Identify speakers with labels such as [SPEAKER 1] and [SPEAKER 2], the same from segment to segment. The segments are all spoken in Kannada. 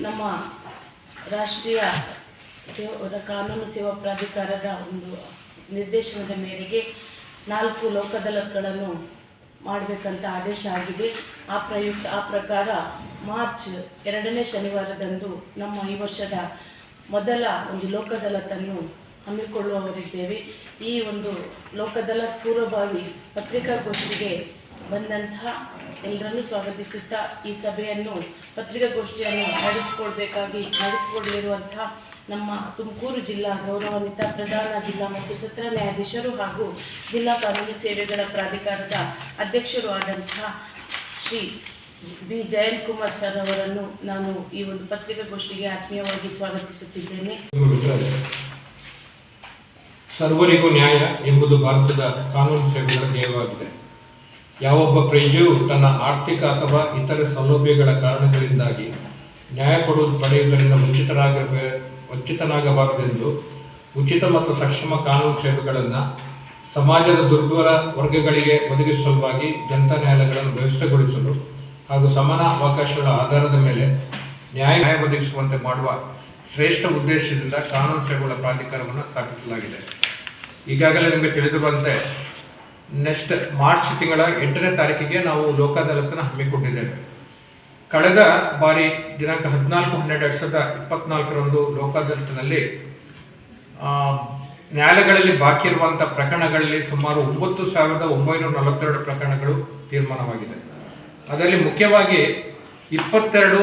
[SPEAKER 1] ನಮ್ಮ ರಾಷ್ಟ್ರೀಯ ಸೇವಾ ಕಾನೂನು ಸೇವಾ ಪ್ರಾಧಿಕಾರದ ಒಂದು ನಿರ್ದೇಶನದ ಮೇರೆಗೆ ನಾಲ್ಕು ಲೋಕದಲಗಳನ್ನು ಮಾಡಬೇಕಂತ ಆದೇಶ ಆಗಿದೆ. ಆ ಪ್ರಯುಕ್ತ, ಆ ಪ್ರಕಾರ ಮಾರ್ಚ್ ಎರಡನೇ ಶನಿವಾರದಂದು ನಮ್ಮ ಈ ವರ್ಷದ ಮೊದಲ ಒಂದು ಲೋಕದಲತನ್ನು ಹಮ್ಮಿಕೊಳ್ಳುವವರಿದ್ದೇವೆ. ಈ ಒಂದು ಲೋಕದಲ ಪೂರ್ವಭಾವಿ ಪತ್ರಿಕಾಗೋಷ್ಠಿಗೆ ಬಂದಂತಹ ಎಲ್ಲರನ್ನೂ ಸ್ವಾಗತಿಸುತ್ತಾ ಈ ಸಭೆಯನ್ನು, ಪತ್ರಿಕಾಗೋಷ್ಠಿಯನ್ನು ನಡೆಸಿಕೊಡ್ಬೇಕಾಗಿ ನಡೆಸಿಕೊಡಲಿರುವಂತಹ ನಮ್ಮ ತುಮಕೂರು ಜಿಲ್ಲಾ ಗೌರವಾನ್ವಿತ ಪ್ರಧಾನ ಜಿಲ್ಲಾ ಮತ್ತು ಸತ್ರ ನ್ಯಾಯಾಧೀಶರು ಹಾಗೂ ಜಿಲ್ಲಾ ಕಾನೂನು ಸೇವೆಗಳ ಪ್ರಾಧಿಕಾರದ ಅಧ್ಯಕ್ಷರು ಆದಂತಹ ಶ್ರೀ ಬಿ ಜಯಂತ್ ಕುಮಾರ್ ಸರ್ ಅವರನ್ನು ನಾನು ಈ ಒಂದು ಪತ್ರಿಕಾಗೋಷ್ಠಿಗೆ ಆತ್ಮೀಯವಾಗಿ ಸ್ವಾಗತಿಸುತ್ತಿದ್ದೇನೆ.
[SPEAKER 2] ಸರ್ವರಿಗೂ ನ್ಯಾಯ ಎಂಬುದು ಭಾರತದ ಕಾನೂನು ಸೇವೆಗಳ ಧ್ಯೇಯವಾಗಿದೆ. ಯಾವೊಬ್ಬ ಪ್ರಜೆಯು ತನ್ನ ಆರ್ಥಿಕ ಅಥವಾ ಇತರೆ ಸೌಲಭ್ಯಗಳ ಕಾರಣಗಳಿಂದಾಗಿ ನ್ಯಾಯ ಕೊಡುವುದು ಪಡೆಯುವುದರಿಂದ ವಂಚಿತರಾಗ ವಂಚಿತನಾಗಬಾರದೆಂದು ಉಚಿತ ಮತ್ತು ಸಕ್ಷಮ ಕಾನೂನು ಸೇವೆಗಳನ್ನು ಸಮಾಜದ ದುರ್ಬಲ ವರ್ಗಗಳಿಗೆ ಒದಗಿಸುವ ಸಲುವಾಗಿ ಜನತಾ ನ್ಯಾಯಾಲಯಗಳನ್ನು ವ್ಯವಸ್ಥೆಗೊಳಿಸಲು ಹಾಗೂ ಸಮಾನ ಅವಕಾಶಗಳ ಆಧಾರದ ಮೇಲೆ ನ್ಯಾಯ ನ್ಯಾಯ ಒದಗಿಸುವಂತೆ ಮಾಡುವ ಶ್ರೇಷ್ಠ ಉದ್ದೇಶದಿಂದ ಕಾನೂನು ಸೇವೆಗಳ ಪ್ರಾಧಿಕಾರವನ್ನು ಸ್ಥಾಪಿಸಲಾಗಿದೆ. ಈಗಾಗಲೇ ನಿಮಗೆ ತಿಳಿದಿರುವಂತೆ ನೆಕ್ಸ್ಟ್ ಮಾರ್ಚ್ ತಿಂಗಳ ಎಂಟನೇ ತಾರೀಕಿಗೆ ನಾವು ಲೋಕಾದಾಲತನ ಹಮ್ಮಿಕೊಂಡಿದ್ದೇವೆ. ಕಳೆದ ಬಾರಿ ದಿನಾಂಕ ಹದಿನಾಲ್ಕು, ಹನ್ನೆರಡು, ಎರಡು ಸಾವಿರದ ಇಪ್ಪತ್ನಾಲ್ಕರಂದು ಲೋಕಾದಾಲತ್ನಲ್ಲಿ ನ್ಯಾಯಾಲಯಗಳಲ್ಲಿ ಬಾಕಿ ಇರುವಂಥ ಪ್ರಕರಣಗಳಲ್ಲಿ ಸುಮಾರು ಒಂಬತ್ತು ಸಾವಿರದ ಒಂಬೈನೂರ ನಲವತ್ತೆರಡು ಪ್ರಕರಣಗಳು ತೀರ್ಮಾನವಾಗಿದೆ. ಅದರಲ್ಲಿ ಮುಖ್ಯವಾಗಿ ಇಪ್ಪತ್ತೆರಡು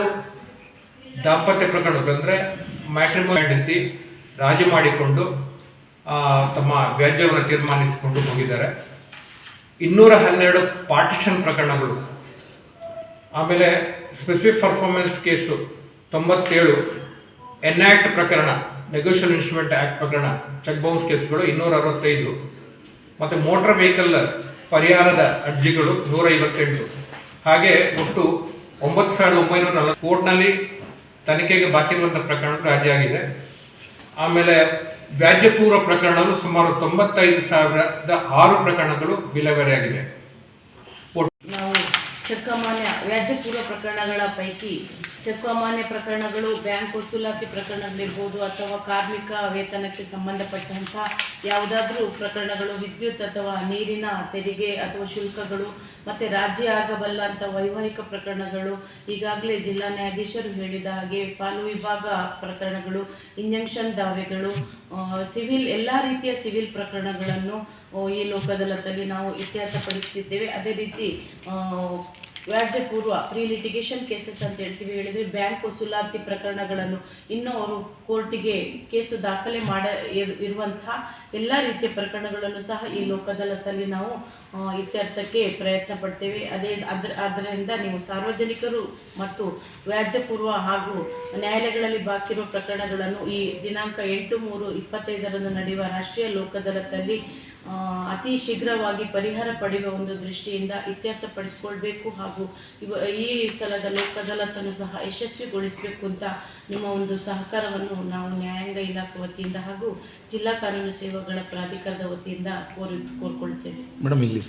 [SPEAKER 2] ದಾಂಪತ್ಯ ಪ್ರಕರಣಗಳು, ಅಂದರೆ ಮ್ಯಾಟ್ರಿಮೋನಿ ಹೆಂಡತಿ ರಾಜಿ ಮಾಡಿಕೊಂಡು ತಮ್ಮ ವ್ಯಾಜ್ಯವನ್ನು ತೀರ್ಮಾನಿಸಿಕೊಂಡು ಹೋಗಿದ್ದಾರೆ. ಇನ್ನೂರ ಹನ್ನೆರಡು ಪಾರ್ಟಿಷನ್ ಪ್ರಕರಣಗಳು. ಆಮೇಲೆ ಸ್ಪೆಸಿಫಿಕ್ ಪರ್ಫಾರ್ಮೆನ್ಸ್ ಕೇಸು ತೊಂಬತ್ತೇಳು ಎನ್ಆಕ್ಟ್ ಪ್ರಕರಣ ನೆಗೋಷಿಯಲ್ ಇನ್ಸ್ಟ್ರೂಮೆಂಟ್ ಆ್ಯಕ್ಟ್ ಪ್ರಕರಣ ಚೆಕ್ ಬೌನ್ಸ್ ಕೇಸ್ಗಳು ಇನ್ನೂರ ಅರವತ್ತೈದು ಮತ್ತು ಮೋಟಾರ್ ವೆಹಿಕಲ್ ಪರಿಹಾರದ ಅರ್ಜಿಗಳು ನೂರ ಐವತ್ತೆಂಟು ಹಾಗೆ ಒಟ್ಟು ಒಂಬತ್ತು ಸಾವಿರದ ಒಂಬೈನೂರ ನಲವತ್ತು ಕೋರ್ಟ್ನಲ್ಲಿ ತನಿಖೆಗೆ ಬಾಕಿ ಇರುವಂಥ ಪ್ರಕರಣಗಳು ರಾಜಿಯಾಗಿದೆ. ಆಮೇಲೆ ವ್ಯಾಜ್ಯಪೂರ್ವ ಪ್ರಕರಣಗಳು ಸುಮಾರು ತೊಂಬತ್ತೈದು ಸಾವಿರದ ಆರು ಪ್ರಕರಣಗಳು ವಿಲೇವಾರಿಯಾಗಿದೆ
[SPEAKER 1] ನಾವು ಚಕ್ಕಮಾನ್ಯ ವ್ಯಾಜ್ಯಪೂರ್ವ ಪ್ರಕರಣಗಳ ಪೈಕಿ ಚಕ್ಕಮಾನ್ಯ ಪ್ರಕರಣಗಳು, ಬ್ಯಾಂಕ್ ವಸೂಲಾತಿ ಪ್ರಕರಣಗಳಿರ್ಬೋದು ಅಥವಾ ಕಾರ್ಮಿಕ ವೇತನಕ್ಕೆ ಸಂಬಂಧಪಟ್ಟಂಥ ಯಾವುದಾದ್ರೂ ಪ್ರಕರಣಗಳು, ವಿದ್ಯುತ್ ಅಥವಾ ನೀರಿನ ತೆರಿಗೆ ಅಥವಾ ಶುಲ್ಕಗಳು, ಮತ್ತು ರಾಜ್ಯ ಆಗಬಲ್ಲಂಥ ವೈವಾಹಿಕ ಪ್ರಕರಣಗಳು, ಈಗಾಗಲೇ ಜಿಲ್ಲಾ ನ್ಯಾಯಾಧೀಶರು ಹೇಳಿದ ಹಾಗೆ ಪಾಲು ವಿಭಾಗ ಪ್ರಕರಣಗಳು, ಇಂಜೆಕ್ಷನ್ ದಾವೆಗಳು ಸಿವಿಲ್, ಎಲ್ಲ ರೀತಿಯ ಸಿವಿಲ್ ಪ್ರಕರಣಗಳನ್ನು ಈ ಲೋಕದಲ್ಲದಲ್ಲಿ ನಾವು ಇತ್ಯರ್ಥಪಡಿಸ್ತಿದ್ದೇವೆ ಅದೇ ರೀತಿ ಆ, ವ್ಯಾಜ್ಯಪೂರ್ವ ಪ್ರೀ ಲಿಟಿಗೇಷನ್ ಕೇಸಸ್ ಅಂತ ಹೇಳ್ತೀವಿ. ಹೇಳಿದರೆ ಬ್ಯಾಂಕ್ ವಸೂಲಾತಿ ಪ್ರಕರಣಗಳನ್ನು ಇನ್ನೂ ಅವರು ಕೋರ್ಟಿಗೆ ಕೇಸು ದಾಖಲೆ ಮಾಡ ಇರ್- ಇರುವಂತಹ ಎಲ್ಲ ರೀತಿಯ ಪ್ರಕರಣಗಳನ್ನು ಸಹ ಈ ಲೋಕದಲದಲ್ಲಿ ನಾವು ಇತ್ಯರ್ಥಕ್ಕೆ ಪ್ರಯತ್ನ ಪಡ್ತೇವೆ. ಅದೇ ಅದ್ರ ಆದ್ದರಿಂದ ನೀವು ಸಾರ್ವಜನಿಕರು ಮತ್ತು ವ್ಯಾಜ್ಯಪೂರ್ವ ಹಾಗೂ ನ್ಯಾಯಾಲಯಗಳಲ್ಲಿ ಬಾಕಿ ಇರುವ ಪ್ರಕರಣಗಳನ್ನು ಈ ದಿನಾಂಕ ಎಂಟು ಮೂರು ಇಪ್ಪತ್ತೈದರಂದು ನಡೆಯುವ ರಾಷ್ಟ್ರೀಯ ಲೋಕದಲದಲ್ಲಿ ಅತಿ ಶೀಘ್ರವಾಗಿ ಪರಿಹಾರ ಪಡೆಯುವ ಒಂದು ದೃಷ್ಟಿಯಿಂದ ಇತ್ಯರ್ಥಪಡಿಸಿಕೊಳ್ಬೇಕು ಹಾಗೂ ಇವ, ಈ ಸಲದ ಲೋಕದಳತನ್ನು ಸಹ ಯಶಸ್ವಿಗೊಳಿಸಬೇಕು ಅಂತ ನಿಮ್ಮ ಒಂದು ಸಹಕಾರವನ್ನು ನಾವು ನ್ಯಾಯಾಂಗ ಇಲಾಖೆ ವತಿಯಿಂದ ಹಾಗೂ ಜಿಲ್ಲಾ ಕಾನೂನು ಸೇವೆಗಳ ಪ್ರಾಧಿಕಾರದ ವತಿಯಿಂದ ಕೋರಿ, ಕೋರ್ಕೊಳ್ತೇವೆ.
[SPEAKER 3] ಮೇಡಮ್, ಇಲ್ಲಿ